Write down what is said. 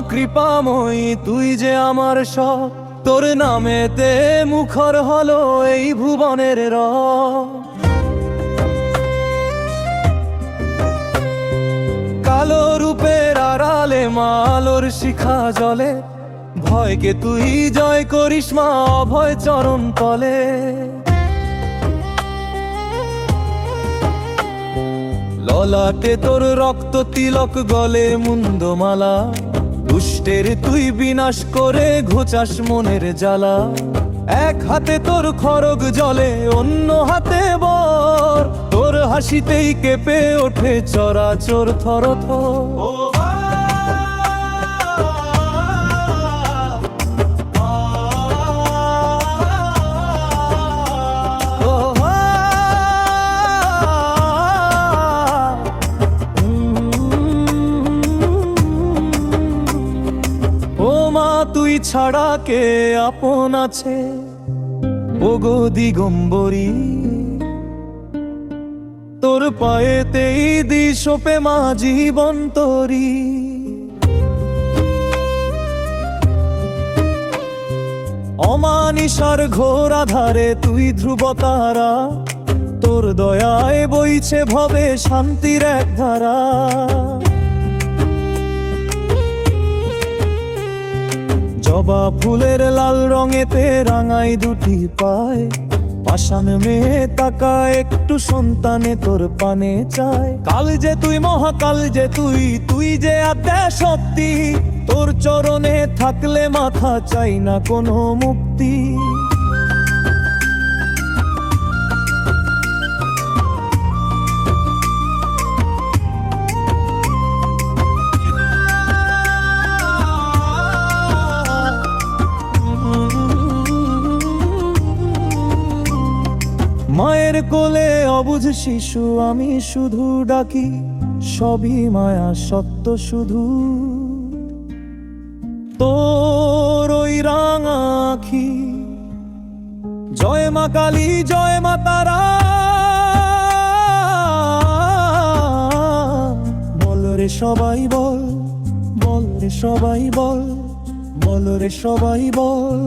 করুণাময়ী তুই যে আমার সব। তোর নামেতে মুখর হলো এই ভুবনের র কালো রূপের আড়ালে মালোর শিখা জলে। ভয়কে তুই জয় করিস মা অভয় চরণ তলে। ললাটে তোর রক্ত তিলক গলে মুন্দমালা। দুষ্টের তুই বিনাশ করে ঘোচাস মনের জ্বালা। এক হাতে তোর খড়গ জলে, অন্য হাতে বর। তোর হাসিতেই কেঁপে ওঠে চরাচর থর ও মা, তুই ছাড়া কে আপন আছে? ওগো দিগম্বরী, তোর পায়েতেই দিশোপে মা জীবন তরি। অমানিসার ঘোর আধারে তুই ধ্রুব তারা তোর দয়ায় বইছে ভবে শান্তির এক ধারা। জবা ফুলের লাল রঙেতে রাঙাই দুটি পায়। পাশান মেয়ে তাকা, একটু সন্তানে তোর পানে চায়। কাল যে তুই মহাকাল যে তুই তুই যে আদ্যা সত্যি তোর চরণে থাকলে মাথা চাই না কোনো মুক্তি। মায়ের কোলে অবুঝ শিশু, আমি শুধু ডাকি, সবই মায়া সত্য শুধু। তোর ওই রাঙাখি জয় মা কালী, জয় মা তারা। বল রে সবাই বল বল রে সবাই বল বল রে সবাই বল।